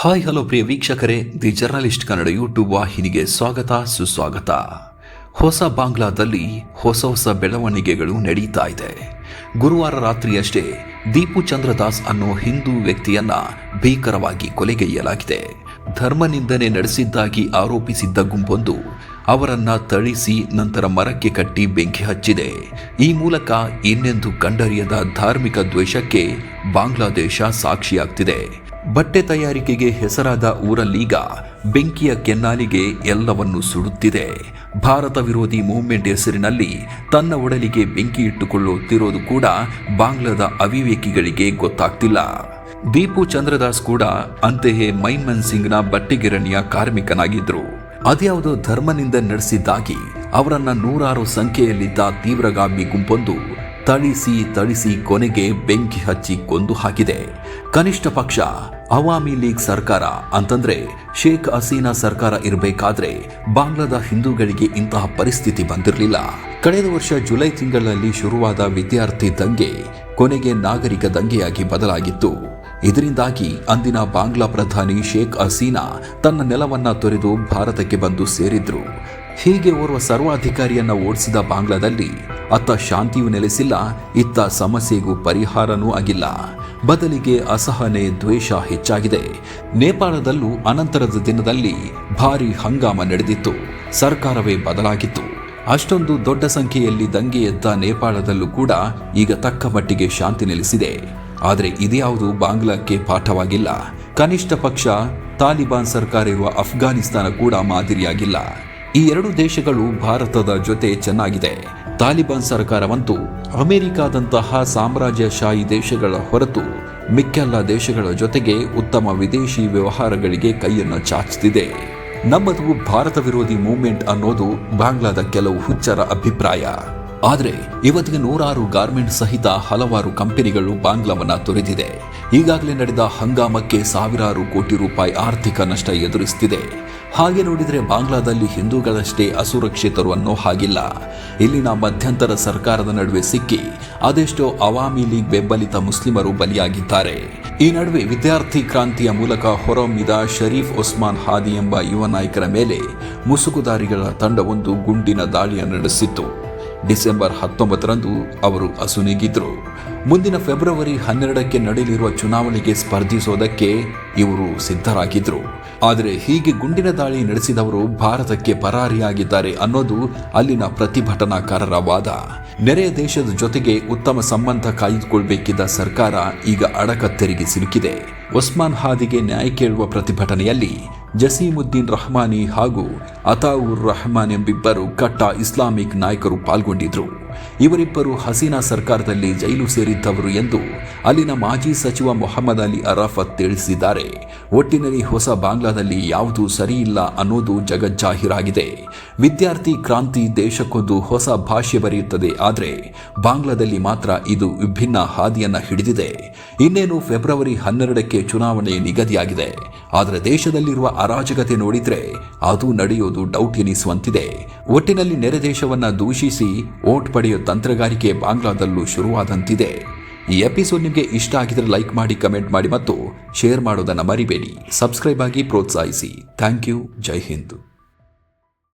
Hi, hello ಪ್ರಿಯ ವೀಕ್ಷಕರೇ. The journalist Kannada YouTube ವಾಹಿನಿಗೆ ಸ್ವಾಗತ, ಸುಸ್ವಾಗತ. ಹೊಸ ಬಾಂಗ್ಲಾದಲ್ಲಿ ಹೊಸ ಹೊಸ ಬೆಳವಣಿಗೆಗಳು ನಡೀತಾ ಇದೆ. ಗುರುವಾರ ರಾತ್ರಿಯಷ್ಟೇ ದೀಪು ಚಂದ್ರದಾಸ್ ಅನ್ನೋ ಹಿಂದೂ ವ್ಯಕ್ತಿಯನ್ನ ಭೀಕರವಾಗಿ ಕೊಲೆಗೈಯಲಾಗಿದೆ ಧರ್ಮ ನಿಂದನೆ ನಡೆಸಿದ್ದಾಗಿ ಆರೋಪಿಸಿದ್ದ ಗುಂಪೊಂದು ಅವರನ್ನ ತಳಿಸಿ ನಂತರ ಮರಕ್ಕೆ ಕಟ್ಟಿ ಬೆಂಕಿ ಹಚ್ಚಿದೆ. ಈ ಮೂಲಕ ಇನ್ನೆಂದು ಕಂಡರಿಯದ ಧಾರ್ಮಿಕ ದ್ವೇಷಕ್ಕೆ ಬಾಂಗ್ಲಾದೇಶ ಸಾಕ್ಷಿಯಾಗ್ತಿದೆ. ಬಟ್ಟೆ ತಯಾರಿಕೆಗೆ ಹೆಸರಾದ ಊರಲ್ಲೀಗ ಬೆಂಕಿಯ ಕೆನ್ನಾಲಿಗೆ ಎಲ್ಲವನ್ನು ಸುಡುತ್ತಿದೆ. ಭಾರತ ವಿರೋಧಿ ಮೂವ್ಮೆಂಟ್ ಹೆಸರಿನಲ್ಲಿ ತನ್ನ ಒಡಲಿಗೆ ಬೆಂಕಿ ಇಟ್ಟುಕೊಳ್ಳುತ್ತಿರೋದು ಕೂಡ ಬಾಂಗ್ಲಾದ ಅವಿವೇಕಿಗಳಿಗೆ ಗೊತ್ತಾಗ್ತಿಲ್ಲ. ದೀಪು ಚಂದ್ರದಾಸ್ ಕೂಡ ಅಂತೆಯೇ ಮೈಮನ್ ಸಿಂಗ್ನ ಬಟ್ಟೆಗಿರಣಿಯ ಕಾರ್ಮಿಕನಾಗಿದ್ರು ಅದ್ಯಾವುದೋ ಧರ್ಮನಿಂದ ನಡೆಸಿದ್ದಾಗಿ ಅವರನ್ನ ನೂರಾರು ಸಂಖ್ಯೆಯಲ್ಲಿದ್ದ ತೀವ್ರಗಾಮಿ ಗುಂಪೊಂದು ಥಳಿಸಿ ತಳಿಸಿ ಕೊನೆಗೆ ಬೆಂಕಿ ಹಚ್ಚಿ ಕೊಂದು ಹಾಕಿದೆ. ಕನಿಷ್ಠ ಪಕ್ಷ, ಅವಾಮಿ ಲೀಗ್ ಸರ್ಕಾರ ಅಂತಂದ್ರೆ ಶೇಖ್ ಹಸೀನಾ ಸರ್ಕಾರ ಇರಬೇಕಾದ್ರೆ ಬಾಂಗ್ಲಾದ ಹಿಂದೂಗಳಿಗೆ ಇಂತಹ ಪರಿಸ್ಥಿತಿ ಬಂದಿರಲಿಲ್ಲ. ಕಳೆದ ವರ್ಷ ಜುಲೈ ತಿಂಗಳಲ್ಲಿ ಶುರುವಾದ ವಿದ್ಯಾರ್ಥಿ ದಂಗೆ ಕೊನೆಗೆ ನಾಗರಿಕ ದಂಗೆಯಾಗಿ ಬದಲಾಗಿತ್ತು. ಇದರಿಂದಾಗಿ ಅಂದಿನ ಬಾಂಗ್ಲಾ ಪ್ರಧಾನಿ ಶೇಖ್ ಹಸೀನಾ ತನ್ನ ನೆಲವನ್ನ ತೊರೆದು ಭಾರತಕ್ಕೆ ಬಂದು ಸೇರಿದ್ರು. ಹೀಗೆ ಓರ್ವ ಸರ್ವಾಧಿಕಾರಿಯನ್ನ ಓಡಿಸಿದ ಬಾಂಗ್ಲಾದಲ್ಲಿ ಅತ್ತ ಶಾಂತಿಯೂ ನೆಲೆಸಿಲ್ಲ, ಇತ್ತ ಸಮಸ್ಯೆಗೂ ಪರಿಹಾರನೂ ಆಗಿಲ್ಲ. ಬದಲಿಗೆ ಅಸಹನೆ, ದ್ವೇಷ ಹೆಚ್ಚಾಗಿದೆ. ನೇಪಾಳದಲ್ಲೂ ಅನಂತರದ ದಿನದಲ್ಲಿ ಭಾರಿ ಹಂಗಾಮ ನಡೆದಿತ್ತು. ಸರ್ಕಾರವೇ ಬದಲಾಗಿತ್ತು. ಅಷ್ಟೊಂದು ದೊಡ್ಡ ಸಂಖ್ಯೆಯಲ್ಲಿ ದಂಗೆ ಎದ್ದ ನೇಪಾಳದಲ್ಲೂ ಕೂಡ ಈಗ ತಕ್ಕ ಮಟ್ಟಿಗೆ ಶಾಂತಿ ನೆಲೆಸಿದೆ. ಆದರೆ ಇದ್ಯಾವುದು ಬಾಂಗ್ಲಾಕ್ಕೆ ಪಾಠವಾಗಿಲ್ಲ. ಕನಿಷ್ಠ ಪಕ್ಷ, ತಾಲಿಬಾನ್ ಸರ್ಕಾರ ಇರುವ ಅಫ್ಘಾನಿಸ್ತಾನ ಕೂಡ ಮಾದರಿಯಾಗಿಲ್ಲ. ಈ ಎರಡು ದೇಶಗಳು ಭಾರತದ ಜೊತೆ ಚೆನ್ನಾಗಿದೆ. ತಾಲಿಬಾನ್ ಸರ್ಕಾರವಂತೂ ಅಮೆರಿಕಾದಂತಹ ಸಾಮ್ರಾಜ್ಯಶಾಹಿ ದೇಶಗಳ ಹೊರತು ಮಿಕ್ಕೆಲ್ಲ ದೇಶಗಳ ಜೊತೆಗೆ ಉತ್ತಮ ವಿದೇಶಿ ವ್ಯವಹಾರಗಳಿಗೆ ಕೈಯನ್ನು ಚಾಚುತ್ತಿದೆ ನಮ್ಮದು ಭಾರತ ವಿರೋಧಿ ಮೂವ್ಮೆಂಟ್ ಅನ್ನೋದು ಬಾಂಗ್ಲಾದ ಕೆಲವು ಹುಚ್ಚರ ಅಭಿಪ್ರಾಯ. ಆದರೆ ಇವತ್ತಿಗೆ ನೂರಾರು ಗಾರ್ಮೆಂಟ್ ಸಹಿತ ಹಲವಾರು ಕಂಪನಿಗಳು ಬಾಂಗ್ಲಾವನ್ನು ತೊರೆದಿದೆ. ಈಗಾಗಲೇ ನಡೆದ ಹಂಗಾಮಕ್ಕೆ ಸಾವಿರಾರು ಕೋಟಿ ರೂಪಾಯಿ ಆರ್ಥಿಕ ನಷ್ಟ ಎದುರಿಸುತ್ತಿದೆ ಹಾಗೆ ನೋಡಿದರೆ ಬಾಂಗ್ಲಾದಲ್ಲಿ ಹಿಂದೂಗಳಷ್ಟೇ ಅಸುರಕ್ಷಿತರು ಅನ್ನೋ ಹಾಗಿಲ್ಲ. ಇಲ್ಲಿನ ಮಧ್ಯಂತರ ಸರ್ಕಾರದ ನಡುವೆ ಸಿಕ್ಕಿ ಅದೆಷ್ಟೋ ಅವಾಮಿ ಲೀಗ್ ಬೆಂಬಲಿತ ಮುಸ್ಲಿಮರು ಬಲಿಯಾಗಿದ್ದಾರೆ. ಈ ನಡುವೆ ವಿದ್ಯಾರ್ಥಿ ಕ್ರಾಂತಿಯ ಮೂಲಕ ಹೊರಹೊಮ್ಮಿದ ಶರೀಫ್ ಒಸ್ಮಾನ್ ಹಾದಿ ಎಂಬ ಯುವ ನಾಯಕರ ಮೇಲೆ ಮುಸುಕುದಾರಿಗಳ ತಂಡವೊಂದು ಗುಂಡಿನ ದಾಳಿಯನ್ನು ನಡೆಸಿತ್ತು. ಡಿಸೆಂಬರ್ ಹತ್ತೊಂಬತ್ತರಂದು ಅವರು ಅಸುನೀಗಿದ್ರು ಮುಂದಿನ ಫೆಬ್ರವರಿ ಹನ್ನೆರಡಕ್ಕೆ ನಡೆಯಲಿರುವ ಚುನಾವಣೆಗೆ ಸ್ಪರ್ಧಿಸೋದಕ್ಕೆ ಇವರು ಸಿದ್ಧರಾಗಿದ್ರು. ಆದರೆ ಹೀಗೆ ಗುಂಡಿನ ದಾಳಿ ನಡೆಸಿದವರು ಭಾರತಕ್ಕೆ ಪರಾರಿಯಾಗಿದ್ದಾರೆ ಅನ್ನೋದು ಅಲ್ಲಿನ ಪ್ರತಿಭಟನಾಕಾರರ ವಾದ. ನೆರೆಯ ದೇಶದ ಜೊತೆಗೆ ಉತ್ತಮ ಸಂಬಂಧ ಕಾಯ್ದುಕೊಳ್ಬೇಕಿದ್ದ ಸರ್ಕಾರ ಈಗ ಅಡಕತ್ತೆರಿಗೆ ಸಿಲುಕಿದೆ. ಉಸ್ಮಾನ್ ಹಾದಿಗೆ ನ್ಯಾಯ ಕೇಳುವ ಪ್ರತಿಭಟನೆಯಲ್ಲಿ ಜಸೀಮುದ್ದೀನ್ ರಹಮಾನಿ ಹಾಗೂ ಅತಾವುರ್ ರಹಮಾನ್ ಎಂಬಿಬ್ಬರು ಕಟ್ಟ ಇಸ್ಲಾಮಿಕ್ ನಾಯಕರು ಪಾಲ್ಗೊಂಡಿದ್ರು. ಇವರಿಬ್ಬರು ಹಸೀನಾ ಸರ್ಕಾರದಲ್ಲಿ ಜೈಲು ಸೇರಿದ್ದವರು ಎಂದು ಅಲ್ಲಿನ ಮಾಜಿ ಸಚಿವ ಮೊಹಮ್ಮದ್ ಅಲಿ ಅರಾಫತ್ ತಿಳಿಸಿದ್ದಾರೆ. ಒಟ್ಟಿನಲ್ಲಿ ಹೊಸ ಬಾಂಗ್ಲಾದಲ್ಲಿ ಯಾವುದೂ ಸರಿಯಿಲ್ಲ ಅನ್ನೋದು ಜಗಜ್ಜಾಹೀರಾಗಿದೆ. ವಿದ್ಯಾರ್ಥಿ ಕ್ರಾಂತಿ ದೇಶಕ್ಕೊಂದು ಹೊಸ ಭಾಷೆ ಬರೆಯುತ್ತದೆ, ಆದರೆ ಬಾಂಗ್ಲಾದಲ್ಲಿ ಮಾತ್ರ ಇದು ವಿಭಿನ್ನ ಹಾದಿಯನ್ನ ಹಿಡಿದಿದೆ. ಇನ್ನೇನು ಫೆಬ್ರವರಿ ಹನ್ನೆರಡಕ್ಕೆ ಚುನಾವಣೆ ನಿಗದಿಯಾಗಿದೆ. ಆದರೆ ದೇಶದಲ್ಲಿರುವ ಅರಾಜಕತೆ ನೋಡಿದ್ರೆ ಅದು ನಡೆಯೋದು ಡೌಟ್ ಎನಿಸುವಂತಿದೆ. ಒಟ್ಟಿನಲ್ಲಿ ನೆರೆ ದೇಶವನ್ನ ದೂಷಿಸಿ ಓಟ್ ಪಡೆಯೋ ತಂತ್ರಗಾರಿಕೆ ಬಾಂಗ್ಲಾದಲ್ಲೂ ಶುರುವಾದಂತಿದೆ. ಈ ಎಪಿಸೋಡ್ ನಿಮಗೆ ಇಷ್ಟ ಆಗಿದ್ರೆ ಲೈಕ್ ಮಾಡಿ ಕಮೆಂಟ್ ಮಾಡಿ ಮತ್ತು ಶೇರ್ ಮಾಡೋದನ್ನು ಮರಿಬೇಡಿ. ಸಬ್ಸ್ಕ್ರೈಬ್ ಆಗಿ ಪ್ರೋತ್ಸಾಹಿಸಿ. Thank you Jai Hind.